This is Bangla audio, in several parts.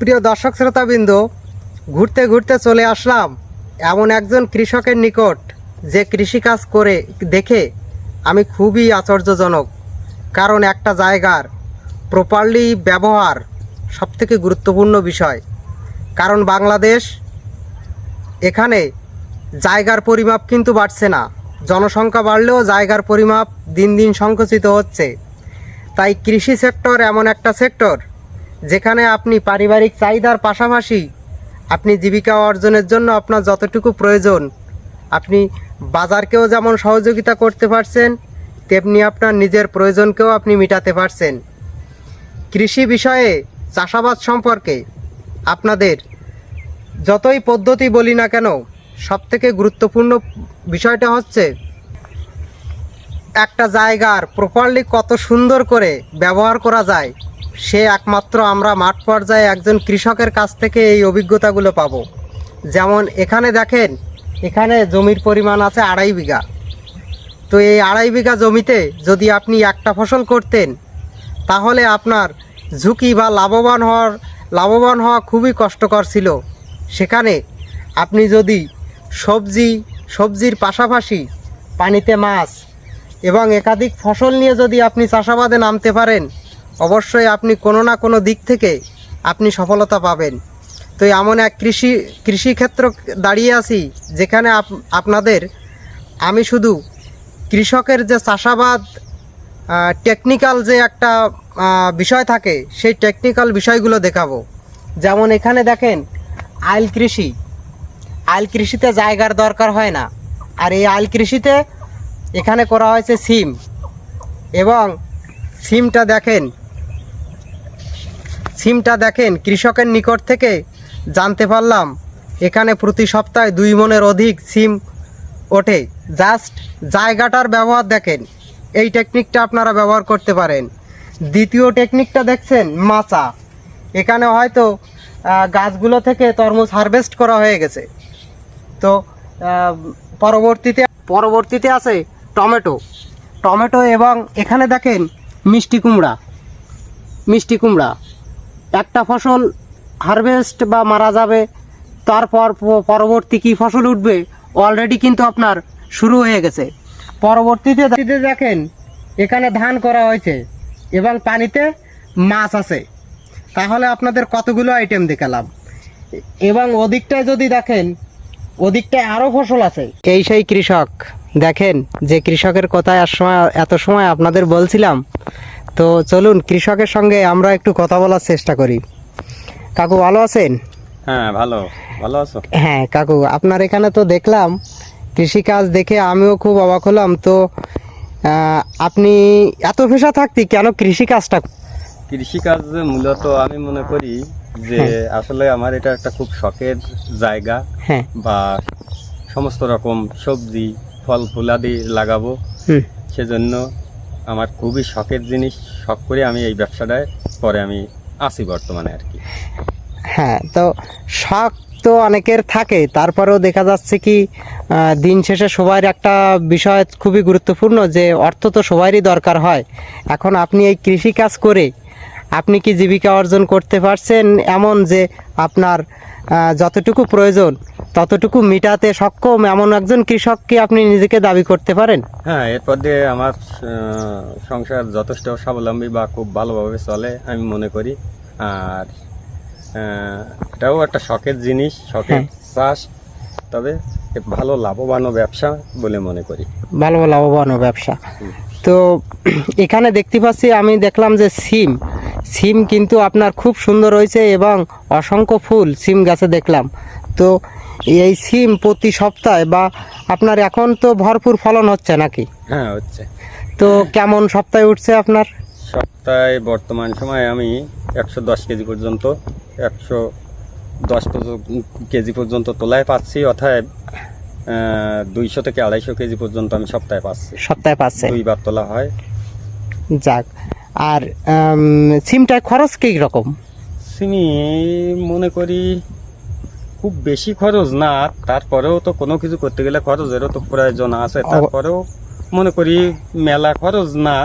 প্রিয় দর্শক শ্রোতাবৃন্দ, ঘুরতে ঘুরতে চলে আসলাম এমন একজন কৃষকের নিকট যে কৃষিকাজ করে দেখে আমি খুবই আশ্চর্যজনক। কারণ একটা জায়গার প্রপারলি ব্যবহার সবথেকে গুরুত্বপূর্ণ বিষয়। কারণ বাংলাদেশ এখানে জায়গার পরিমাপ কিন্তু বাড়ছে না। জনসংখ্যা বাড়লেও জায়গার পরিমাপ দিন দিন সংকুচিত হচ্ছে। তাই কৃষি সেক্টর এমন একটা সেক্টর যেখানে আপনি পারিবারিক চাহিদার পাশাপাশি আপনি জীবিকা অর্জনের জন্য আপনার যতটুকু প্রয়োজন, আপনি বাজারকেও যেমন সহযোগিতা করতে পারছেন, তেমনি আপনার নিজের প্রয়োজনকেও আপনি মেটাতে পারছেন। কৃষি বিষয়ে চাষাবাদ সম্পর্কে আপনাদের যতই পদ্ধতি বলি না কেন, সবথেকে গুরুত্বপূর্ণ বিষয়টা হচ্ছে একটা জায়গার প্রপারলি কত সুন্দর করে ব্যবহার করা যায়। সে একমাত্র আমরা মাঠ পর্যায়ে একজন কৃষকের কাছ থেকে এই অভিজ্ঞতাগুলো পাবো। যেমন এখানে দেখেন, এখানে জমির পরিমাণ আছে আড়াই বিঘা। তো এই আড়াই বিঘা জমিতে যদি আপনি একটা ফসল করতেন, তাহলে আপনার ঝুঁকি বা লাভবান হওয়ার, লাভবান হওয়া খুবই কষ্টকর ছিল। সেখানে আপনি যদি সবজি, সবজির পাশাপাশি পানিতে মাছ এবং একাধিক ফসল নিয়ে যদি আপনি চাষাবাদে নামতে পারেন অবশ্যই আপনি কোনো না কোনো দিক থেকে আপনি সফলতা পাবেন। তো এমন এক কৃষি কৃষিক্ষেত্র দাঁড়িয়ে আছি, যেখানে আপ- আপনাদের আমি শুধু কৃষকের যে চাষাবাদ টেকনিক্যাল যে একটা বিষয় থাকে, সেই টেকনিক্যাল বিষয়গুলো দেখাবো। যেমন এখানে দেখেন, আইল কৃষি। আইল কৃষিতে জায়গার দরকার হয় না। আর এই আইল কৃষিতে এখানে করা হয়েছে সিম। এবং সিমটা দেখেন সিমটা দেখেন, কৃষকের নিকট থেকে জানতে পারলাম, এখানে প্রতি সপ্তাহে দুই মনের অধিক সিম ওঠে। জাস্ট জায়গাটার ব্যবহার দেখেন, এই টেকনিকটা আপনারা ব্যবহার করতে পারেন। দ্বিতীয় টেকনিকটা দেখছেন, মাচা। এখানে হয়তো গাছগুলো থেকে তরমুজ হারভেস্ট করা হয়ে গেছে। তো পরবর্তীতে পরবর্তীতে আছে টমেটো। টমেটো এবং এখানে দেখেন মিষ্টি কুমড়া মিষ্টি কুমড়া। একটা ফসল হারভেস্ট বা মারা যাবে, তারপর পরবর্তী কী ফসল উঠবে অলরেডি কিন্তু আপনার শুরু হয়ে গেছে। পরবর্তীতে দেখেন, এখানে ধান করা হয়েছে এবং পানিতে মাছ আছে, তাহলে আপনাদের কতগুলো আইটেম দেখালাম। এবং ওদিকটায় যদি দেখেন ওদিকটায় আরও ফসল আছে। এই সেই কৃষক, দেখেন যে কৃষকের কথায় এত সময় আপনাদের বলছিলাম তো চলুন কৃষকের সঙ্গে আমরা একটু কথা বলার চেষ্টা করি। কাকু ভালো আছেন? হ্যাঁ ভালো। ভালো আছো? হ্যাঁ কাকু আপনার এখানে তো দেখলাম কৃষিকাজ দেখে আমিও খুব অবাক হলাম। তো আপনি এত পেশা থাকতে কেন কৃষিকাজটা? কৃষিকাজ মূলত আমি মনে করি যে আসলে আমার এটা একটা খুব শখের জায়গা। হ্যাঁ। বা সমস্ত রকম সবজি ফল ফুলাদি লাগাবো। হুম। সেজন্য আমার খুবই শখের জিনিস, শখ করে আমি এই ব্যবসাটায় পরে আমি আছি বর্তমানে আর কি। হ্যাঁ তো শখ তো অনেকের থাকে, তারপরেও দেখা যাচ্ছে কি দিন শেষে সবার একটা বিষয় খুবই গুরুত্বপূর্ণ যে অর্থ তো সবারই দরকার হয়। এখন আপনি এই কৃষিকাজ করে আপনি কি জীবিকা অর্জন করতে পারছেন? এমন যে আপনার যতটুকু প্রয়োজন ততটুকু মিটাতে সক্ষম এমন একজন কৃষক কি আপনি নিজেকে দাবি করতে পারেন? হ্যাঁ এরপর দিয়ে আমার সংসার যথেষ্ট স্বাবলম্বী বা খুব ভালোভাবে চলে আমি মনে করি। আর এটাও একটা শখের জিনিস শখের চাষ তবে ভালো লাভবানও ব্যবসা বলে মনে করি। ভালো লাভবান ব্যবসা। তো এখানে দেখতে পাচ্ছি আমি দেখলাম যে সিম সিম কিন্তু আপনার খুব সুন্দর হয়েছে এবং অসংখ্য ফুল সিম গাছে দেখলাম। তো এই সিম প্রতি সপ্তাহে বা আপনার এখন তো ভরপুর ফলন হচ্ছে নাকি? হ্যাঁ হচ্ছে। তো কেমন সপ্তাহে উঠছে আপনার? সপ্তাহে বর্তমান সময়ে আমি একশো দশ কেজি পর্যন্ত একশো দশ কেজি পর্যন্ত তোলায় পাচ্ছি অর্থাৎ দুইশো থেকে আড়াইশো কেজি পর্যন্ত আমি সপ্তাহে পাচ্ছি। সপ্তাহে পাচ্ছে। দুইবার তোলা হয়। যাক আর সিমটায় খরচ কী রকম? সিমি মনে করি খুব বেশি খরচ না তারপরেও তো কোনো কিছু করতে গেলে খরচেরও তো প্রয়োজন আছে। তারপরেও মনে করি মেলা খরচ না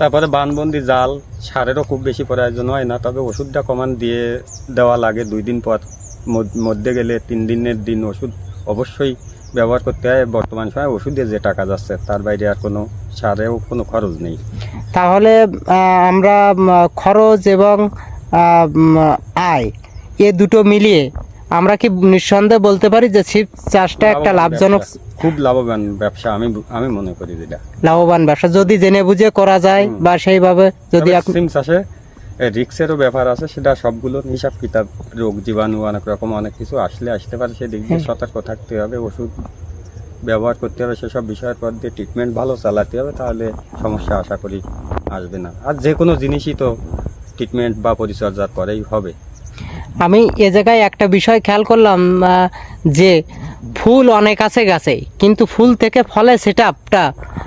তারপরে বানবন্দি জাল সারেরও খুব বেশি প্রয়োজন হয় না। তবে ওষুধটা কমান দিয়ে দেওয়া লাগে দুই দিন পর। মধ্যে গেলে তিন দিনের দিন ওষুধ অবশ্যই ব্যবহার করতে হয়। বর্তমান সময় ওষুধে যে টাকা যাচ্ছে তার বাইরে আর কোনো সারেও কোনো খরচ নেই। তাহলে আমরা খরচ এবং আয় এ দুটো মিলিয়ে আমরা কি নিঃসন্দেহে বলতে পারি যে ছিপ চাষটা একটা লাভজনক খুব লাভবান ব্যবসা আমি আমি মনে করি যেটা। লাভবান ব্যবসা? যদি জেনে বুঝে করা যায় বা সেইভাবে যদি আপনি সিম চাষে রিক্সেরও ব্যাপার আছে সেটা সবগুলো হিসাব কিতাব রোগ জীবাণু অনেক রকম অনেক কিছু আসলে আসতে পারে সেদিক দিয়ে। সতর্ক থাকতে হবে ওষুধ ব্যবহার করতে হবে সেসব বিষয়ের পর দিয়ে ট্রিটমেন্ট ভালো চালাতে হবে তাহলে সমস্যা আশা করি আসবে না। আর যে কোনো জিনিসই তো ট্রিটমেন্ট বা পরিচর্যার পরেই হবে। আমি এ জায়গায় একটা বিষয় খেয়াল করলাম যে ফুল অনেক আছে গাছে কিন্তু ফুল থেকে ফলে সেটা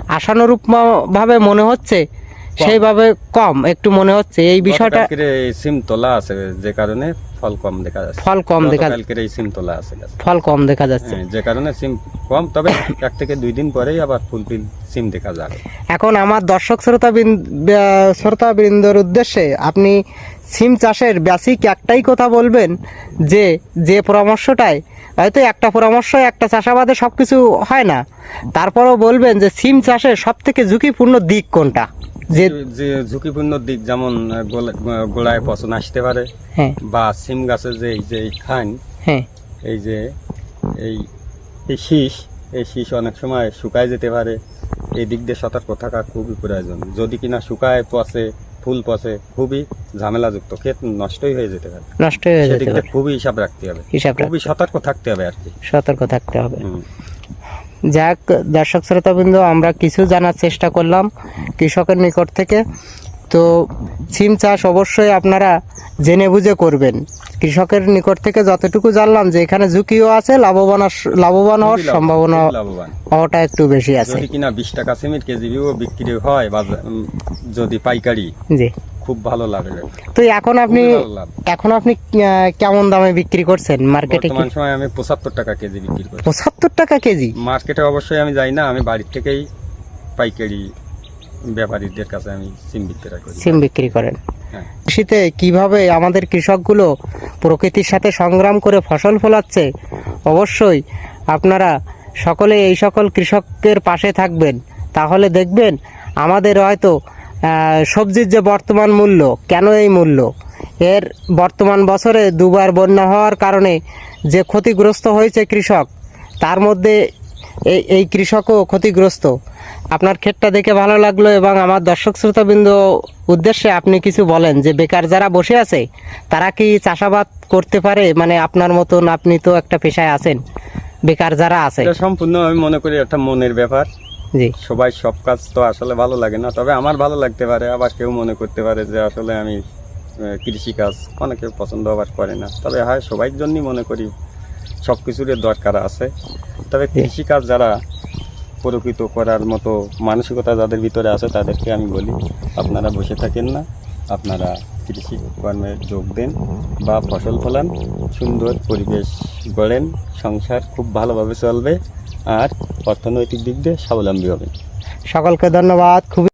আশানুরূপ ম- ভাবে মনে হচ্ছে? সেইভাবে কম একটু মনে হচ্ছে। এই বিষয়টা সিম তোলা আছে যে কারণে ফল কম দেখা যাচ্ছে। ফল কম দেখা গতকালকের এই সিম তোলা আছে। ফল কম দেখা যাচ্ছে। হ্যাঁ, যে কারণে সিম কম তবে এক থেকে দুই দিন পরেই আবার ফুল ফিল সিম দেখা যাবে। এখন আমার দর্শক শ্রোতা শ্রোতা বৃন্দর উদ্দেশ্যে আপনি সিম চাষের বেসিক একটাই কথা বলবেন যে যে পরামর্শটাই হয়তো একটা পরামর্শ একটা চাষাবাদে সব কিছু হয় না। তারপরেও বলবেন যে সিম চাষের সব থেকে ঝুঁকিপূর্ণ দিক কোনটা? যে যে ঝুঁকিপূর্ণ দিক যেমন গোড়ায় পচন আসতে পারে হ্যাঁ। বা সিম গাছের যে এই যে খান হ্যাঁ। এই যে এই এই শীষ এই শীষ অনেক সময় শুকায় যেতে পারে। এই দিক দিয়ে সতর্ক থাকা খুবই প্রয়োজন। যদি কিনা শুকায় পচে ফুল পচে খুবই ঝামেলাযুক্ত ক্ষেত নষ্টই হয়ে যেতে পারে। নষ্ট হয়ে যেতে পারে। খুবই হিসাব রাখতে হবে। হিসাব খুবই সতর্ক থাকতে হবে আর কি। সতর্ক থাকতে হবে। যাক দর্শক শ্রোতাবৃন্দ আমরা কিছু জানার চেষ্টা করলাম কৃষকের নিকট থেকে। তো সিম চাষ অবশ্যই আপনারা জেনে বুঝে করবেন। কৃষকের নিকট থেকে যতটুকু জানলাম যে এখানে ঝুঁকিও আছে লাভবান লাভবান হওয়ার সম্ভাবনা হওয়াটা একটু বেশি আছে। কিনা বিশ টাকা সিমেন্ট কেজিও বিক্রি হয় বা যদি পাইকারি জি। খুব ভালো লাগে তো এখন আপনি। এখন আপনি কেমন দামে বিক্রি করছেন? মার্কেটে বর্তমান সময় আমি পঁচাত্তর টাকা কেজি বিক্রি করি পঁচাত্তর টাকা কেজি? মার্কেটে অবশ্যই আমি যাই না আমি বাড়ির থেকেই পাইকারি ব্যাপারীদের কাছে আমি সিম বিক্রি করি। সিম বিক্রি করেন। হ্যাঁ। শীতে কীভাবে আমাদের কৃষকগুলো প্রকৃতির সাথে সংগ্রাম করে ফসল ফলাচ্ছে অবশ্যই আপনারা সকলে এই সকল কৃষকের পাশে থাকবেন। তাহলে দেখবেন আমাদের হয়তো সবজির যে বর্তমান মূল্য, কেন এই মূল্য? এর বর্তমান বছরে দুবার বন্যা হওয়ার কারণে যে ক্ষতিগ্রস্ত হয়েছে কৃষক, তার মধ্যে এই এই কৃষকও ক্ষতিগ্রস্ত। আপনার ক্ষেতটা দেখে ভালো লাগল এবং আমার দর্শক শ্রোতাবৃন্দ উদ্দেশ্যে আপনি কিছু বলেন যে বেকার যারা বসে আছে, তারা কি চাষাবাদ করতে পারে? মানে আপনার মতন আপনি তো একটা পেশায় আছেন, বেকার যারা আছে। সম্পূর্ণ আমি মনে করি একটা মনের ব্যাপার। জি। সবাই সব কাজ তো আসলে ভালো লাগে না তবে আমার ভালো লাগতে পারে আবার কেউ মনে করতে পারে যে আসলে আমি কৃষি কাজ অনেকে পছন্দ আবার করে না। তবে হয় সবাই জন্যই মনে করি সব কিছুরই দরকার আছে। তবে কৃষি কাজ যারা প্রকৃত করার মতো মানসিকতা যাদের ভিতরে আছে তাদেরকে আমি বলি আপনারা বসে থাকেন না আপনারা কৃষি কর্মে যোগ দেন বা ফসল ফলান সুন্দর পরিবেশ গড়েন সংসার খুব ভালোভাবে চলবে। আর অর্থনৈতিক দিক দিয়ে স্বাবলম্বী হবেন। সকলকে ধন্যবাদ। খুবই